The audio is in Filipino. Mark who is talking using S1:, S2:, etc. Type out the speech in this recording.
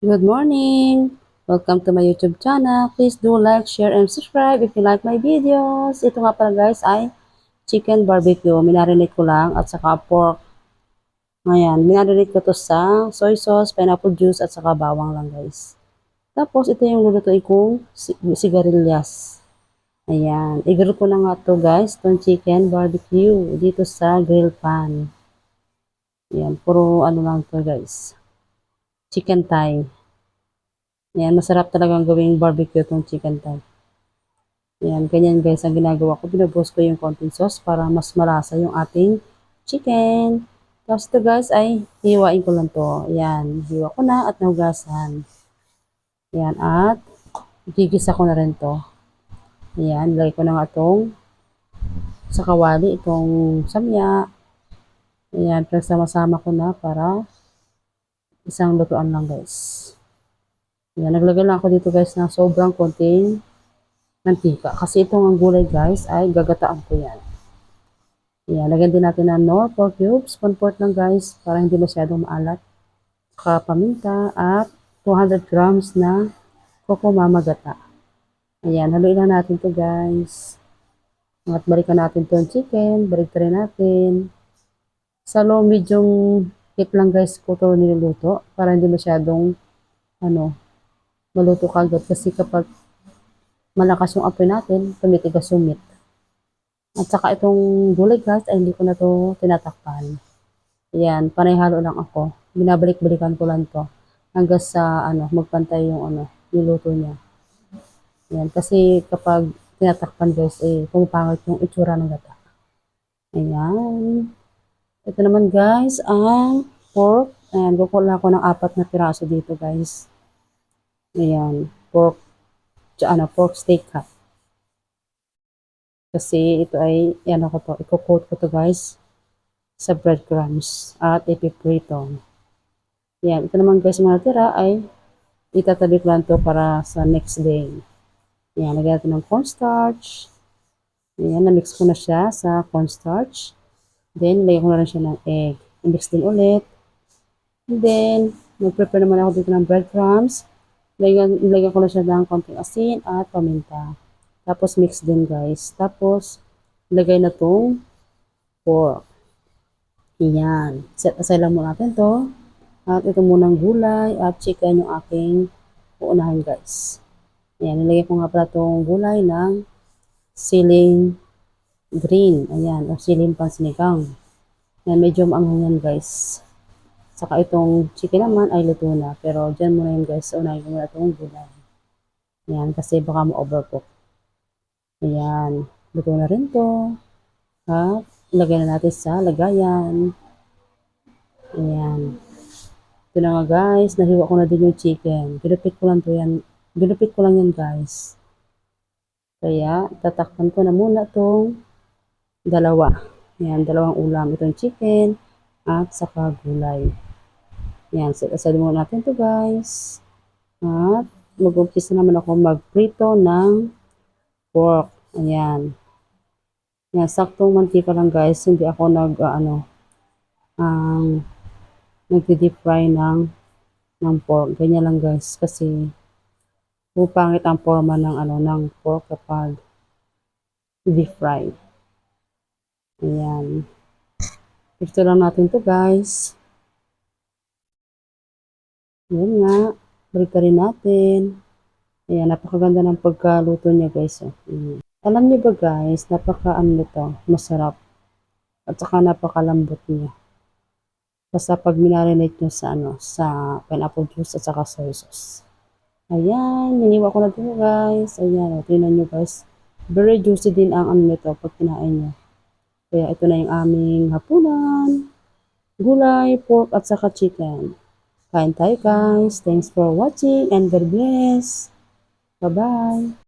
S1: Good morning! Welcome to my YouTube channel. Please do like, share, and subscribe if you like my videos. Ito nga pala guys ay chicken barbecue. Minarinate ko lang at saka pork. Ngayon, minarinate ko to sa soy sauce, pineapple juice at saka bawang lang guys. Tapos ito yung lulutuin kong si- sigarilyas. Ayan. I-grill ko na nga to guys, itong chicken barbecue dito sa grill pan. Ayan, puro ano lang to guys. Chicken thigh. Yan, masarap talagang gawing barbecue tong chicken thigh. Yan, ganyan guys ang ginagawa ko. Binubos ko yung konting sauce para mas malasa yung ating chicken. Tapos ito guys ay hiwain ko lang to. Yan, hiwa ko na at nahugasan. Yan, at gigisa ko na rin to. Yan, lagay ko na nga itong sa kawali, itong samya. Yan, pinagsama-sama ko na para isang lutuan lang guys. Yan, naglagay lang ako dito guys ng sobrang konting mantika. Kasi itong ang gulay guys ay gagataan ko yan. Yan, lagyan din natin ng nor pork cubes. 1 fourth lang guys para hindi masyadong maalat. Saka paminta at 200 grams na coco mama gata. Ayan, haluin lang natin to guys. At balikan natin to chicken. Balik rin natin. Sa low medium heat lang guys ko to niluluto para hindi masyadong ano, maluto kagad kasi kapag malakas yung apoy natin, tumitigas yung meat. At saka itong gulay guys, ay hindi ko na to tinatakpan. Ayan, panay halo lang ako. Binabalik-balikan ko lang to hanggang sa ano, magpantay yung ano, niluto niya. Ayan, kasi kapag tinatakpan guys, eh, pumapangit yung itsura ng gata. Ayan. Ito naman guys, ang pork. Ayan, kukuha ako ng apat na piraso dito guys. Ayan, pork, ano, pork steak cut. Kasi ito ay, yan ako to, i-coat ko to guys sa breadcrumbs at ipiprito. Yan, ito naman guys mga tira ay itatabi ko lang to para sa next day. Yan, lagyan natin ng cornstarch. Yan, na-mix ko na siya sa cornstarch. Then, lagyan ko na rin siya ng egg. I-mix din ulit. And then, mag-prepare naman ako dito ng breadcrumbs. Lagyan, lagyan ko na siya ng konting asin at paminta. Tapos mix din guys. Tapos, lagay na tong pork. Yan. Set aside lang muna natin to. At ito munang gulay at chicken yung aking uunahin guys. Yan. Nilagay ko nga pala tong gulay ng siling green. Ayan. O siling pansinigang. Yan. Medyo maanghang yan guys. Saka itong chicken naman ay luto na. Pero dyan muna yun guys. Unahin ko muna itong gulay. Yan. Kasi baka ma-overcook. Ayan. Luto na rin to. At ilagay na natin sa lagayan. Ayan. Ito na nga guys. Nahiwa ko na din yung chicken. Ginupit ko lang to yan. Ginupit ko lang yan guys. Kaya tatakpan ko na muna itong dalawa. Ayan. Dalawang ulam. Itong chicken at saka gulay. Yan, set aside muna natin to guys. At mag-umpisa naman ako magprito ng pork. Ayan. Yan, saktong mantika lang guys. Hindi ako nag, uh, ano, ang nagdi-deep fry ng, ng pork. Ganyan lang guys. Kasi, pupangit ang forma ng, ano, ng pork kapag deep fry. Ayan. Gusto lang natin to guys. Yan nga. Balik rin natin. Ayan, napakaganda ng pagkaluto niya guys. Oh. Mm. Alam niyo ba guys, napaka ano nito, masarap. At saka napakalambot niya. Basta pag minarinate nyo sa ano, sa pineapple juice at saka soy sauce. Ayan, niniwa ko na dito guys. Ayan, oh, tingnan nyo guys. Very juicy din ang ano nito pag kinain nyo. Kaya ito na yung aming hapunan. Gulay, pork at saka chicken. Kain tayo guys. Thanks for watching and God bless. Bye-bye.